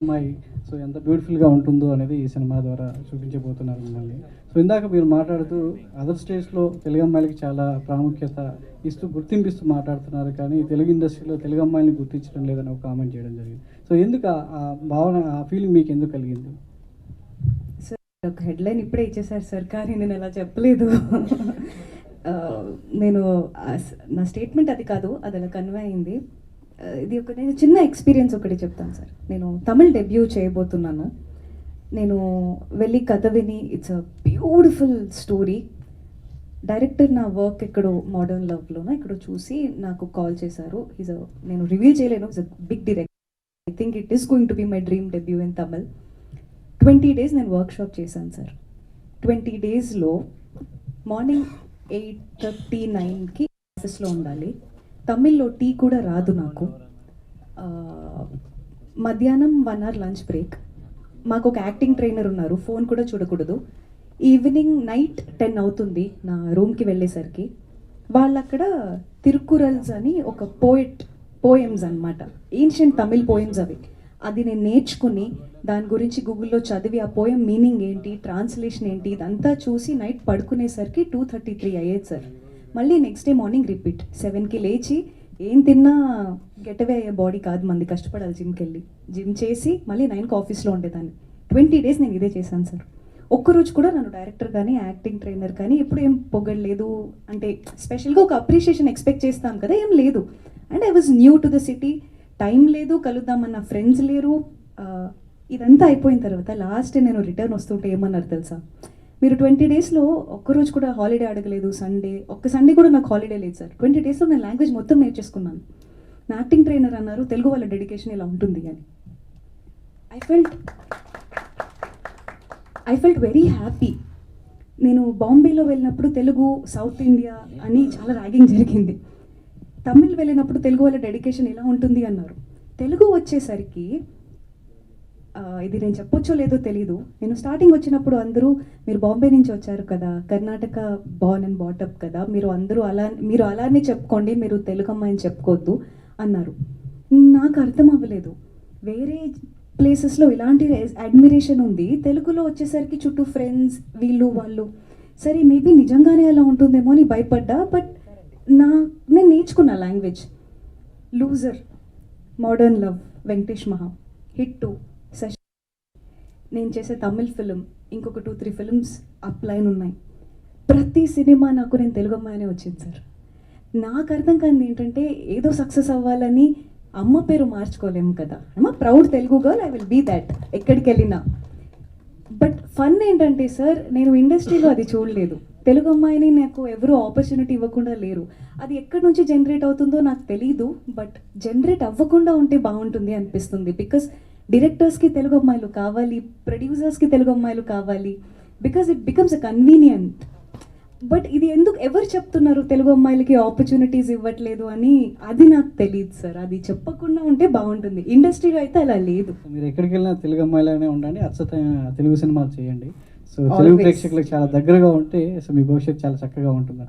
అమ్మాయి. సో ఎంత బ్యూటిఫుల్గా ఉంటుందో అనేది ఈ సినిమా ద్వారా చూపించబోతున్నారు మిమ్మల్ని. సో ఇందాక మీరు మాట్లాడుతూ అదర్ స్టేట్స్లో తెలుగు అమ్మాయిలకి చాలా ప్రాముఖ్యత ఇస్తూ గుర్తింపిస్తూ మాట్లాడుతున్నారు కానీ తెలుగు ఇండస్ట్రీలో తెలుగు అమ్మాయిని గుర్తించడం లేదని ఒక కామెంట్ చేయడం జరిగింది. సో ఎందుకు ఆ- భావన ఆ ఫీలింగ్ మీకు ఎందుకు కలిగింది? సార్ ఒక హెడ్లైన్ ఇప్పుడే ఇచ్చేసారు సార్ కానీ నేను అలా చెప్పలేదు. నేను నా స్టేట్మెంట్ అది కాదు అది అలా కన్వే అయింది. ఇది ఒక నేను చిన్న ఎక్స్పీరియన్స్ ఒకటి చెప్తాను సార్. నేను తమిళ్ డెబ్యూ చేయబోతున్నాను. నేను వెళ్ళి కథ విని it's a beautiful story director నా వర్క్ ఎక్కడో మోడర్న్ లవ్లోనో ఎక్కడో చూసి నాకు కాల్ చేశారు. ఈజ్ నేను రివీల్ చేయలేను it's a big director I think it is going to be my dream debut in Tamil twenty days నేను వర్క్ షాప్ చేశాను సార్. ట్వంటీ డేస్లో మార్నింగ్ ఎయిట్ థర్టీ నైన్కి ఆఫీస్లో ఉండాలి. తమిళ్ళో టీ కూడా రాదు నాకు. మధ్యాహ్నం వన్ అవర్ లంచ్ బ్రేక్. మాకు ఒక యాక్టింగ్ ట్రైనర్ ఉన్నారు. ఫోన్ కూడా చూడకూడదు. ఈవినింగ్ నైట్ టెన్ అవుతుంది నా రూమ్కి వెళ్ళేసరికి. వాళ్ళక్కడ తిరుకురల్స్ అని ఒక పోయిట్ పోయమ్స్ అన్నమాట. ఏన్షియంట్ తమిళ్ పోయమ్స్ అవి. అది నేను నేర్చుకుని దాని గురించి గూగుల్లో చదివి ఆ పోయం మీనింగ్ ఏంటి ట్రాన్స్లేషన్ ఏంటి ఇదంతా చూసి నైట్ పడుకునేసరికి టూ థర్టీ త్రీ అయ్యేది సార్. మళ్ళీ నెక్స్ట్ డే మార్నింగ్ రిపీట్ సెవెన్కి లేచి ఏం తిన్నా గెటవే అయ్యే బాడీ కాదు మంది కష్టపడాలి జిమ్కి వెళ్ళి. జిమ్ చేసి మళ్ళీ నైన్కి ఆఫీస్లో ఉండేదాన్ని. ట్వంటీ డేస్ నేను ఇదే చేశాను సార్ ఒక్కరోజు కూడా నన్ను డైరెక్టర్ కానీ యాక్టింగ్ ట్రైనర్ కానీ ఎప్పుడు ఏం పొగడలేదు. అంటే స్పెషల్గా ఒక అప్రిషియేషన్ ఎక్స్పెక్ట్ చేస్తాం కదా ఏం లేదు. And I was new to the city time లేదు కలుద్దామన్న ఫ్రెండ్స్ లేరు. ఇదంతా అయిపోయిన తర్వాత లాస్ట్ నేను రిటర్న్ వస్తుంటే ఏమన్నారు తెలుసా? మీరు ట్వంటీ డేస్లో ఒక్కరోజు కూడా హాలిడే అడగలేదు సండే ఒక్క సండే కూడా నాకు హాలిడే లేదు సార్. ట్వంటీ డేస్లో నేను లాంగ్వేజ్ మొత్తం నేర్చేసుకున్నాను. నా యాక్టింగ్ ట్రైనర్ అన్నారు తెలుగు వాళ్ళ డెడికేషన్ ఇలా ఉంటుంది అని. I felt I felt very happy నేను బాంబేలో వెళ్ళినప్పుడు తెలుగు సౌత్ ఇండియా అని చాలా ర్యాగింగ్ జరిగింది. తమిళ్ వెళ్ళినప్పుడు తెలుగు వాళ్ళ డెడికేషన్ ఎలా ఉంటుంది అన్నారు. తెలుగు వచ్చేసరికి ఇది నేను చెప్పొచ్చో లేదో తెలీదు. నేను స్టార్టింగ్ వచ్చినప్పుడు అందరూ మీరు బాంబే నుంచి వచ్చారు కదా కర్ణాటక బాన్ అండ్ బాటప్ కదా మీరు అందరూ అలా మీరు అలానే చెప్పుకోండి మీరు తెలుగు అమ్మాయిని చెప్పుకోవద్దు అన్నారు. నాకు అర్థం అవ్వలేదు. వేరే ప్లేసెస్లో ఇలాంటి అడ్మిరేషన్ ఉంది. తెలుగులో వచ్చేసరికి చుట్టూ ఫ్రెండ్స్ వీళ్ళు వాళ్ళు. సరే మేబీ నిజంగానే అలా ఉంటుందేమో అని భయపడ్డా బట్ నా నేను నేర్చుకున్నా language loser modern love Venkatesh Maha hit too నేను చేసే తమిళ్ ఫిలిం ఇంకొక టూ త్రీ ఫిలిమ్స్ అప్లైన్ ఉన్నాయి. ప్రతి సినిమా నాకు నేను తెలుగు అమ్మాయినే వచ్చింది సార్ నాకు అర్థం కానిది ఏంటంటే ఏదో సక్సెస్ అవ్వాలని అమ్మ పేరు మార్చుకోలేము కదా. అమ్మ proud Telugu girl I will be that ఎక్కడికి వెళ్ళినా. బట్ ఫన్ ఏంటంటే సార్ నేను ఇండస్ట్రీలో అది చూడలేదు. తెలుగు అమ్మాయిని నాకు ఎవరు ఆపర్చునిటీ ఇవ్వకుండా లేరు. అది ఎక్కడి నుంచి జనరేట్ అవుతుందో నాకు తెలీదు బట్ జనరేట్ అవ్వకుండా ఉంటే బాగుంటుంది అనిపిస్తుంది. బికాస్ డైరెక్టర్స్కి తెలుగు అమ్మాయిలు కావాలి ప్రొడ్యూసర్స్కి తెలుగు అమ్మాయిలు కావాలి because it becomes a convenient but ఇది ఎందుకు ఎవరు చెప్తున్నారు తెలుగు అమ్మాయిలకి ఆపర్చునిటీస్ ఇవ్వట్లేదు అని? అది నాకు తెలియదు సార్. అది చెప్పకుండా ఉంటే బాగుంటుంది. ఇండస్ట్రీలో అయితే అలా లేదు. మీరు ఎక్కడికి వెళ్ళినా తెలుగు అమ్మాయిలానే ఉండండి. అచ్చతైన తెలుగు సినిమాలు చేయండి. సో తెలుగు. ప్రేక్షకులకు చాలా దగ్గరగా ఉంటే సో మీ భవిష్యత్తు చాలా చక్కగా ఉంటుంది